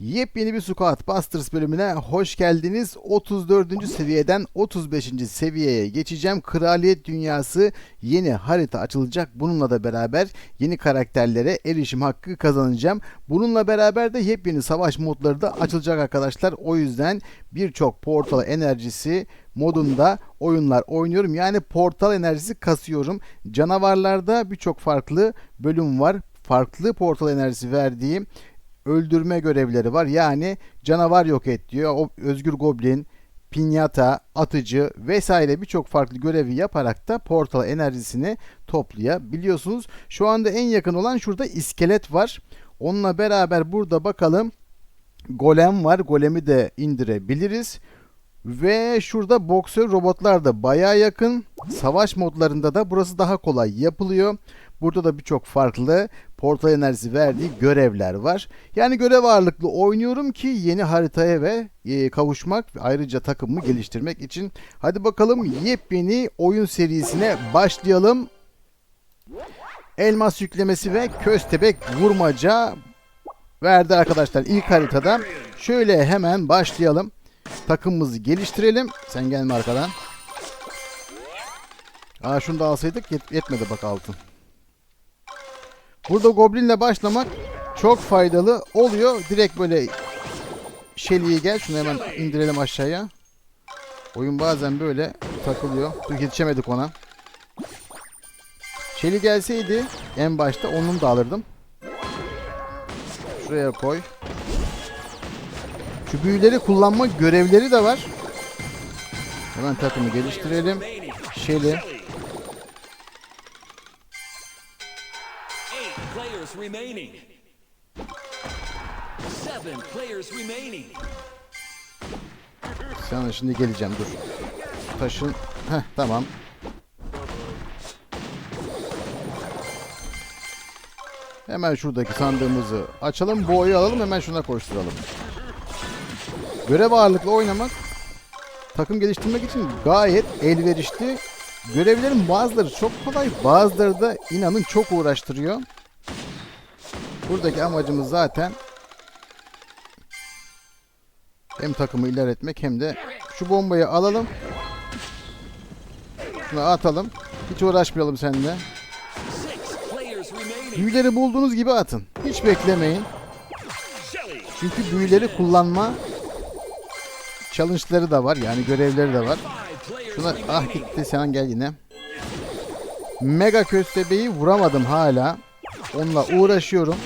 Yepyeni bir Squad Busters bölümüne hoş geldiniz. 34. seviyeden 35. seviyeye geçeceğim. Kraliyet Dünyası yeni harita açılacak. Bununla da beraber yeni karakterlere erişim hakkı kazanacağım. Bununla beraber de yepyeni savaş modları da açılacak arkadaşlar. O yüzden birçok portal enerjisi modunda oyunlar oynuyorum. Yani portal enerjisi kasıyorum. Canavarlarda birçok farklı bölüm var. Farklı portal enerjisi verdiğim öldürme görevleri var. Yani canavar yok et diyor. O özgür goblin, pinyata, atıcı vesaire birçok farklı görevi yaparak da portal enerjisini toplayabiliyorsunuz. Şu anda en yakın olan şurada iskelet var. Onunla beraber burada bakalım golem var. Golemi de indirebiliriz. Ve şurada boksör robotlar da baya yakın. Savaş modlarında da burası daha kolay yapılıyor. Burada da birçok farklı portal enerjisi verdiği görevler var. Yani görev ağırlıklı oynuyorum ki yeni haritaya ve e, kavuşmak ayrıca takımımı geliştirmek için. Hadi bakalım yepyeni oyun serisine başlayalım. Elmas yüklemesi ve köstebek vurmaca verdi arkadaşlar ilk haritada. Şöyle hemen başlayalım. Takımımızı geliştirelim. Sen gelme arkadan. Aa şunu da alsaydık yet- yetmedi bak altın. Burada goblinle başlamak çok faydalı oluyor. Direkt böyle Shelly'yi gel. Şunu hemen indirelim aşağıya. Oyun bazen böyle takılıyor. Dur yetişemedik ona. Shelly gelseydi en başta onun da alırdım. Şuraya koy. Şu büyüleri kullanma görevleri de var. Hemen takımı geliştirelim. Shelly. Sana şimdi geleceğim dur. Taşın. Heh tamam. Hemen şuradaki sandığımızı açalım. Oyu alalım hemen şuna koşturalım. Görev ağırlıklı oynamak takım geliştirmek için gayet elverişli. Görevlerin bazıları çok kolay, bazıları da inanın çok uğraştırıyor. Buradaki amacımız zaten hem takımı ilerletmek hem de şu bombayı alalım. Şunu atalım. Hiç uğraşmayalım seninle. Büyüleri bulduğunuz gibi atın. Hiç beklemeyin. Çünkü büyüleri kullanma challenge'ları da var. Yani görevleri de var. Şuna ah gitti sen gel yine. Mega köstebeği vuramadım hala. Onunla uğraşıyorum.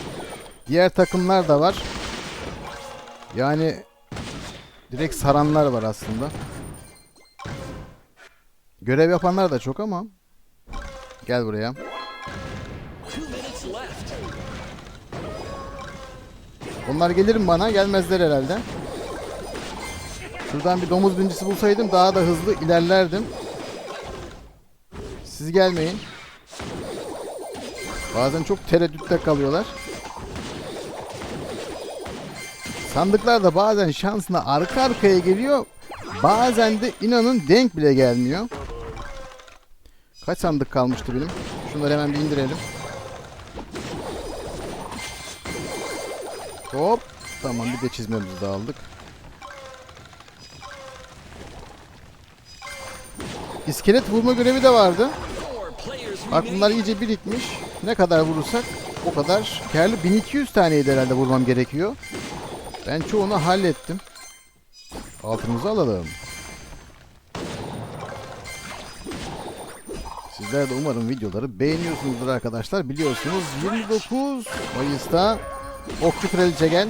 Diğer takımlar da var. Yani direkt saranlar var aslında. Görev yapanlar da çok ama. Gel buraya. Onlar gelir mi bana? Gelmezler herhalde. Şuradan bir domuz bincisi bulsaydım daha da hızlı ilerlerdim. Siz gelmeyin. Bazen çok tereddütte kalıyorlar. Sandıklar da bazen şansına arka arkaya geliyor. Bazen de inanın denk bile gelmiyor. Kaç sandık kalmıştı benim? Şunları hemen bir indirelim. Hop. Tamam bir de çizmemizi de aldık. İskelet vurma görevi de vardı. Bak bunlar iyice birikmiş. Ne kadar vurursak o kadar karlı. 1200 taneydi herhalde vurmam gerekiyor. Ben çoğunu hallettim. Altımızı alalım. Sizler de umarım videoları beğeniyorsunuzdur arkadaşlar. Biliyorsunuz 29 Mayıs'ta Okçu Kraliçe Gel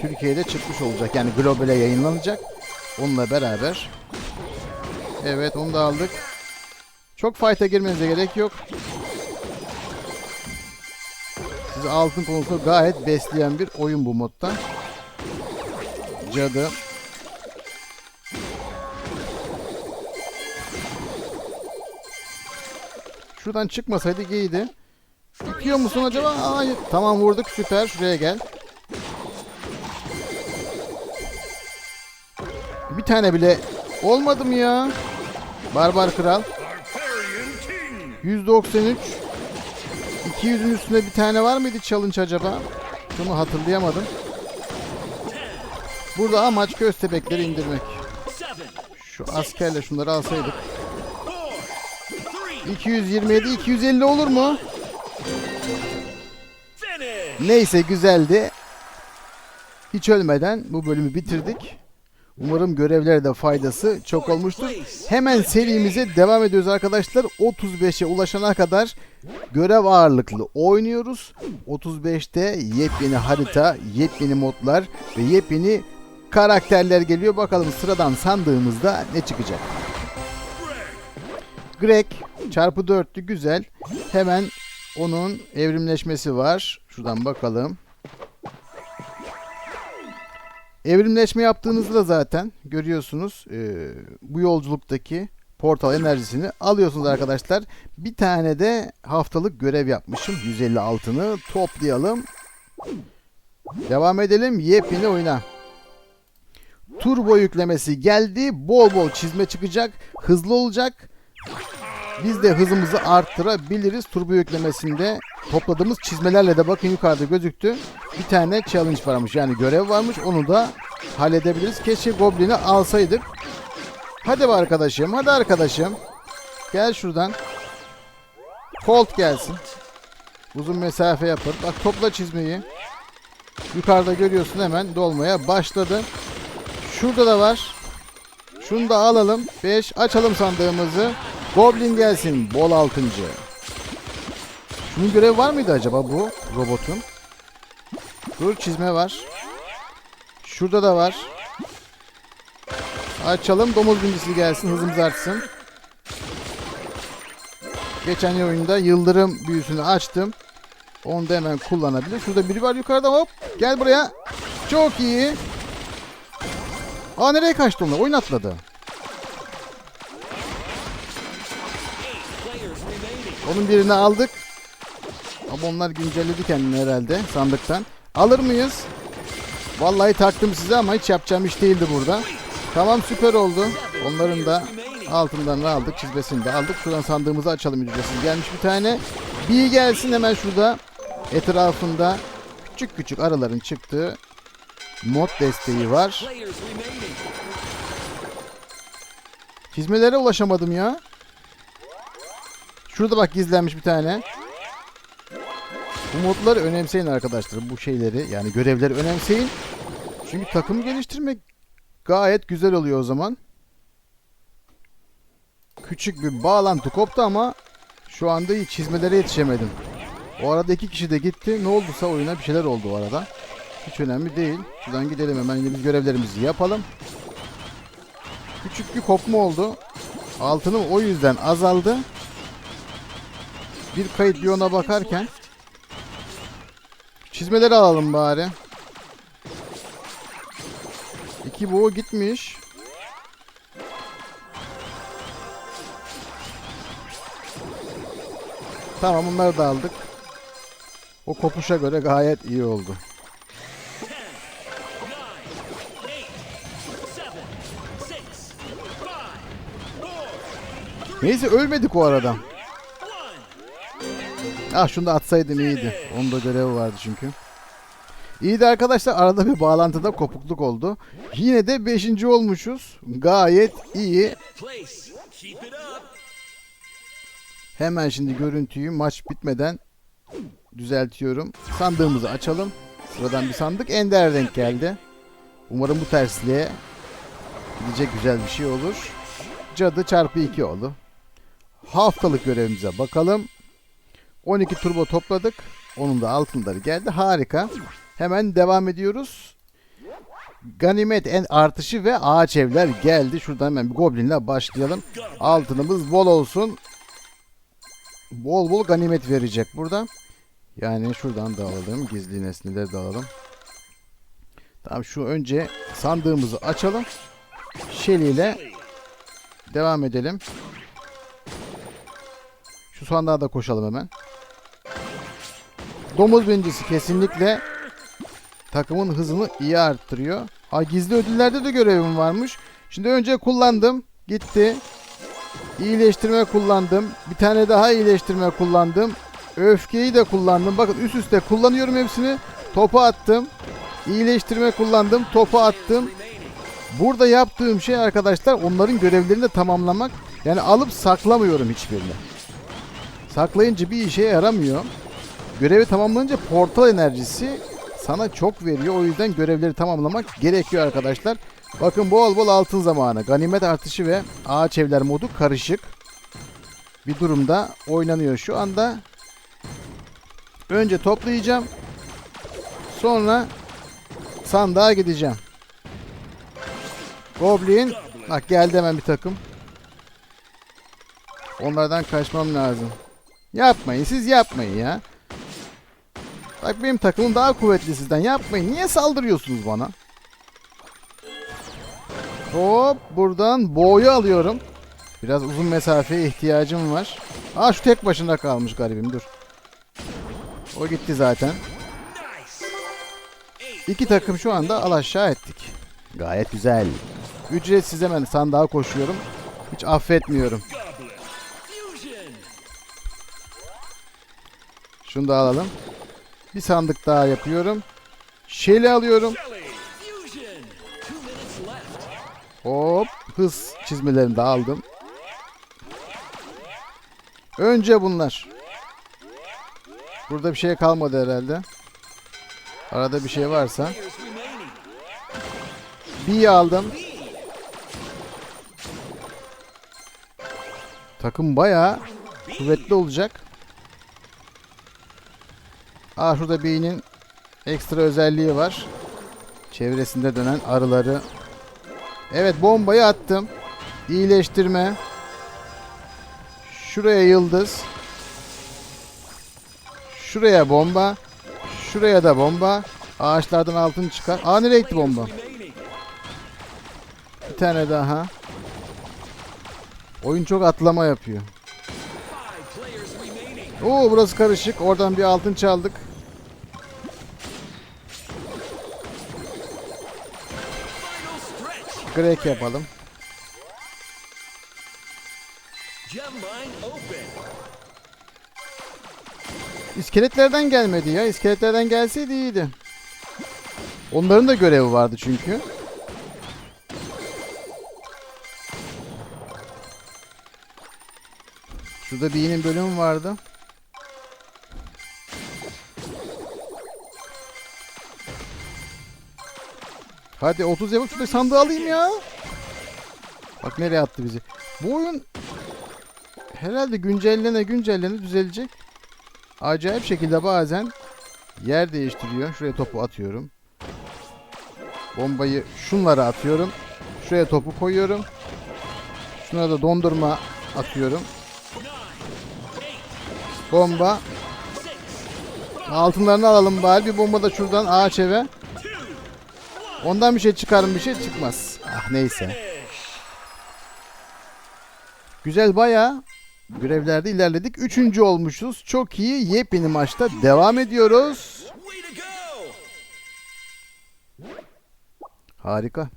Türkiye'de çıkmış olacak. Yani globale yayınlanacak. Onunla beraber. Evet onu da aldık. Çok fight'a girmenize gerek yok. Sizi altın konusunda gayet besleyen bir oyun bu modda. Cadı. Şuradan çıkmasaydı iyiydi. İtiyor musun acaba? Hayır. Tamam vurduk süper. Şuraya gel. Bir tane bile olmadı mı ya? Barbar Kral. 193 200'ün üstünde bir tane var mıydı challenge acaba? Şunu hatırlayamadım. Burada amaç köstebekleri indirmek. Şu askerle şunları alsaydık. four, three, 227 250 olur mu? Neyse güzeldi. Hiç ölmeden bu bölümü bitirdik. Umarım görevlere de faydası çok olmuştur. Hemen serimize devam ediyoruz arkadaşlar. 35'e ulaşana kadar görev ağırlıklı oynuyoruz. 35'te yepyeni harita, yepyeni modlar ve yepyeni karakterler geliyor. Bakalım sıradan sandığımızda ne çıkacak. Greg çarpı 4'lü güzel. Hemen onun evrimleşmesi var. Şuradan bakalım. Evrimleşme yaptığınızda da zaten görüyorsunuz e, bu yolculuktaki portal enerjisini alıyorsunuz arkadaşlar. Bir tane de haftalık görev yapmışım. 150 altını toplayalım. Devam edelim yepyeni oyuna. Turbo yüklemesi geldi. Bol bol çizme çıkacak. Hızlı olacak. Biz de hızımızı arttırabiliriz. Turbo yüklemesinde topladığımız çizmelerle de bakın yukarıda gözüktü. Bir tane challenge varmış yani görev varmış. Onu da halledebiliriz. Keşke Goblin'i alsaydık. Hadi be arkadaşım. Hadi arkadaşım. Gel şuradan. Colt gelsin. Uzun mesafe yapar. Bak topla çizmeyi. Yukarıda görüyorsun hemen dolmaya başladı. Şurada da var. Şunu da alalım. 5 açalım sandığımızı. Goblin gelsin. Bol altıncı. Şunun görevi var mıydı acaba bu robotun? Dur çizme var. Şurada da var. Açalım. Domuz bincisi gelsin. Hızımız artsın. Geçen oyunda yıldırım büyüsünü açtım. Onu da hemen kullanabilir. Şurada biri var yukarıda hop. Gel buraya. Çok iyi. Aa nereye kaçtı onlar? Oyun atladı. Onun birini aldık. Ama onlar güncelledi kendini herhalde sandıktan. Alır mıyız? Vallahi taktım size ama hiç yapacağım iş değildi burada. Tamam süper oldu. Onların da altından da aldık. Çizmesini de aldık. Şuradan sandığımızı açalım ücretsiz. Gelmiş bir tane. Bir gelsin hemen şurada. Etrafında küçük küçük araların çıktığı mod desteği var. Çizmelere ulaşamadım ya. Şurada bak gizlenmiş bir tane. Bu modları önemseyin arkadaşlar. Bu şeyleri yani görevleri önemseyin. Çünkü takımı geliştirmek gayet güzel oluyor o zaman. Küçük bir bağlantı koptu ama şu anda hiç çizmelere yetişemedim. O arada iki kişi de gitti. Ne olduysa oyuna bir şeyler oldu o arada. Hiç önemli değil. Şuradan gidelim hemen yine görevlerimizi yapalım. Küçük bir kopma oldu. Altınım o yüzden azaldı. Bir kayıt bir ona bakarken çizmeleri alalım bari. İki boğu gitmiş. Tamam bunları da aldık. O kopuşa göre gayet iyi oldu. Neyse ölmedik o arada. Ah şunu da atsaydım iyiydi. Onda görevi vardı çünkü. İyiydi arkadaşlar. Arada bir bağlantıda kopukluk oldu. Yine de 5. olmuşuz. Gayet iyi. Hemen şimdi görüntüyü maç bitmeden düzeltiyorum. Sandığımızı açalım. Sıradan bir sandık. Ender renk geldi. Umarım bu tersliğe gidecek güzel bir şey olur. Cadı çarpı 2 oldu. Haftalık görevimize bakalım. 12 turbo topladık. Onun da altınları geldi. Harika. Hemen devam ediyoruz. Ganimet en artışı ve ağaç evler geldi. Şuradan hemen bir goblinle başlayalım. Altınımız bol olsun. Bol bol ganimet verecek burada. Yani şuradan da alalım. Gizli nesneleri de alalım. Tamam şu önce sandığımızı açalım. Shelly ile devam edelim. Şu sandığa da koşalım hemen. Domuz bincisi kesinlikle takımın hızını iyi arttırıyor. Ha gizli ödüllerde de görevim varmış. Şimdi önce kullandım. Gitti. İyileştirme kullandım. Bir tane daha iyileştirme kullandım. Öfkeyi de kullandım. Bakın üst üste kullanıyorum hepsini. Topu attım. İyileştirme kullandım. Topu attım. Burada yaptığım şey arkadaşlar onların görevlerini de tamamlamak. Yani alıp saklamıyorum hiçbirini. Saklayınca bir işe yaramıyor. Görevi tamamlanınca portal enerjisi sana çok veriyor. O yüzden görevleri tamamlamak gerekiyor arkadaşlar. Bakın bol bol altın zamanı. Ganimet artışı ve ağaç evler modu karışık. Bir durumda oynanıyor şu anda. Önce toplayacağım. Sonra sandığa gideceğim. Goblin. Bak geldi hemen bir takım. Onlardan kaçmam lazım. Yapmayın siz yapmayın ya. Bak benim takımım daha kuvvetli sizden. Yapmayın. Niye saldırıyorsunuz bana? Hop buradan boğu alıyorum. Biraz uzun mesafeye ihtiyacım var. Aa şu tek başına kalmış garibim dur. O gitti zaten. İki takım şu anda al aşağı ettik. Gayet güzel. Ücretsiz hemen sandığa koşuyorum. Hiç affetmiyorum. Şunu da alalım. Bir sandık daha yapıyorum. Şeli alıyorum. Hop hız çizmelerini de aldım. Önce bunlar. Burada bir şey kalmadı herhalde. Arada bir şey varsa. Bir aldım. Takım bayağı kuvvetli olacak. Aa şurada B'nin ekstra özelliği var. Çevresinde dönen arıları. Evet bombayı attım. İyileştirme. Şuraya yıldız. Şuraya bomba. Şuraya da bomba. Ağaçlardan altın çıkar. Aa nereye gitti bomba? Bir tane daha. Oyun çok atlama yapıyor. Oo burası karışık. Oradan bir altın çaldık. Grek yapalım. İskeletlerden gelmedi ya. İskeletlerden gelseydi iyiydi. Onların da görevi vardı çünkü. Şurada bir yeni bölüm vardı. Hadi 30 yapıp şurada sandığı alayım ya. Bak nereye attı bizi. Bu oyun herhalde güncellene güncellene düzelecek. Acayip şekilde bazen yer değiştiriyor. Şuraya topu atıyorum. Bombayı şunlara atıyorum. Şuraya topu koyuyorum. Şuna da dondurma atıyorum. Bomba. Altınlarını alalım bari. Bir bomba da şuradan ağaç eve. Ondan bir şey çıkar mı bir şey çıkmaz. Ah neyse. Güzel bayağı görevlerde ilerledik. Üçüncü olmuşuz. Çok iyi. Yepyeni maçta devam ediyoruz. Harika.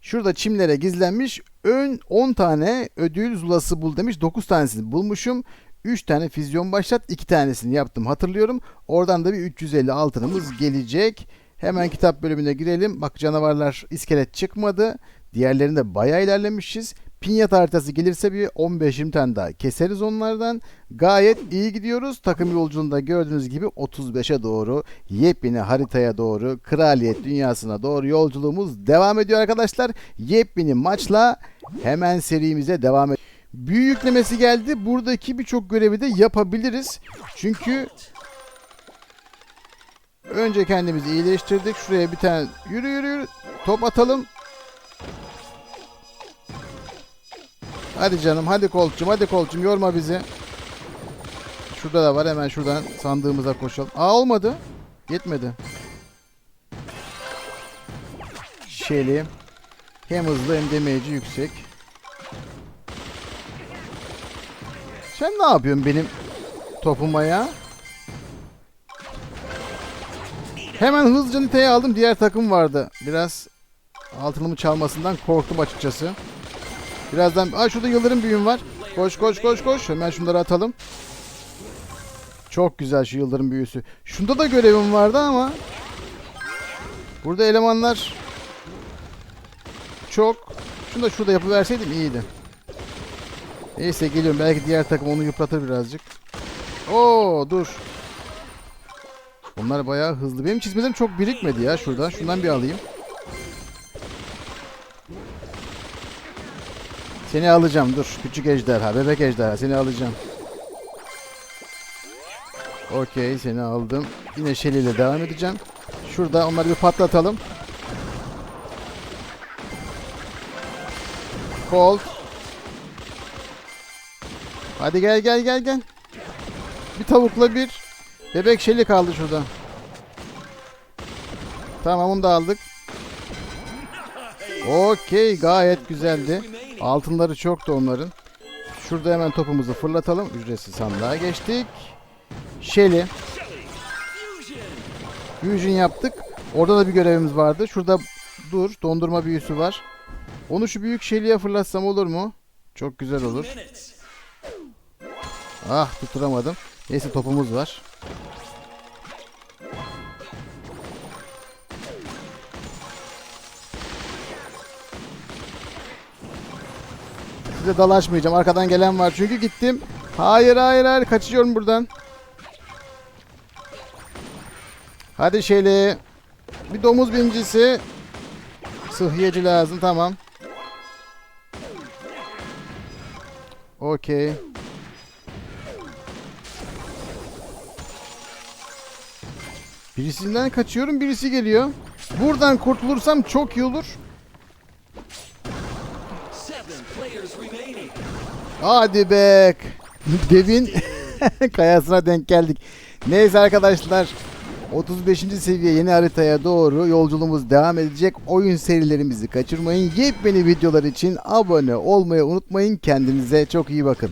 Şurada çimlere gizlenmiş ön 10 tane ödül zulası bul demiş. 9 tanesini bulmuşum. 3 tane füzyon başlat. 2 tanesini yaptım hatırlıyorum. Oradan da bir 350 altınımız gelecek. Hemen kitap bölümüne girelim. Bak canavarlar iskelet çıkmadı. Diğerlerinde bayağı ilerlemişiz. Pinyat haritası gelirse bir 15-20 tane daha keseriz onlardan. Gayet iyi gidiyoruz. Takım yolculuğunda gördüğünüz gibi 35'e doğru yepyeni haritaya doğru kraliyet dünyasına doğru yolculuğumuz devam ediyor arkadaşlar. Yepyeni maçla hemen serimize devam ediyoruz. Büyü yüklemesi geldi. Buradaki birçok görevi de yapabiliriz. Çünkü önce kendimizi iyileştirdik. Şuraya bir tane yürü yürü yürü top atalım. Hadi canım hadi kolçum hadi kolçum yorma bizi. Şurada da var hemen şuradan sandığımıza koşalım. Aa olmadı. Yetmedi. Şeli. Hem hızlı hem demeyici yüksek. Sen ne yapıyorsun benim topuma ya? Hemen hızlıca niteye aldım. Diğer takım vardı. Biraz altınımı çalmasından korktum açıkçası. Birazdan... Aa şurada yıldırım büyüm var. Koş koş koş koş. Hemen şunları atalım. Çok güzel şu yıldırım büyüsü. Şunda da görevim vardı ama Burada elemanlar çok. Şunu da şurada yapıverseydim iyiydi. Neyse geliyorum. Belki diğer takım onu yıpratır birazcık. Oo dur. Bunlar bayağı hızlı. Benim çizmelerim çok birikmedi ya şurada. Şundan bir alayım. Seni alacağım dur. Küçük ejderha, bebek ejderha. Seni alacağım. Okey seni aldım. Yine Shelly ile devam edeceğim. Şurada onları bir patlatalım. Colt. Hadi gel gel gel gel. Bir tavukla bir bebek Shelly kaldı şurada. Tamam onu da aldık. Okey gayet güzeldi. Altınları çoktu onların. Şurada hemen topumuzu fırlatalım. Ücretsiz sandığa geçtik. Shelly. Fusion yaptık. Orada da bir görevimiz vardı. Şurada dur. Dondurma büyüsü var. Onu şu büyük Shelly'e fırlatsam olur mu? Çok güzel olur. Ah tutturamadım. Neyse topumuz var. Size dalaşmayacağım. Arkadan gelen var. Çünkü gittim. Hayır hayır hayır. Kaçıyorum buradan. Hadi Şeli. Bir domuz bincisi. Sıhhiyeci lazım. Tamam. Okey. Birisinden kaçıyorum, birisi geliyor. Buradan kurtulursam çok iyi olur. Hadi be. Devin kayasına denk geldik. Neyse arkadaşlar. 35. seviye yeni haritaya doğru yolculuğumuz devam edecek. Oyun serilerimizi kaçırmayın. Yepyeni videolar için abone olmayı unutmayın. Kendinize çok iyi bakın.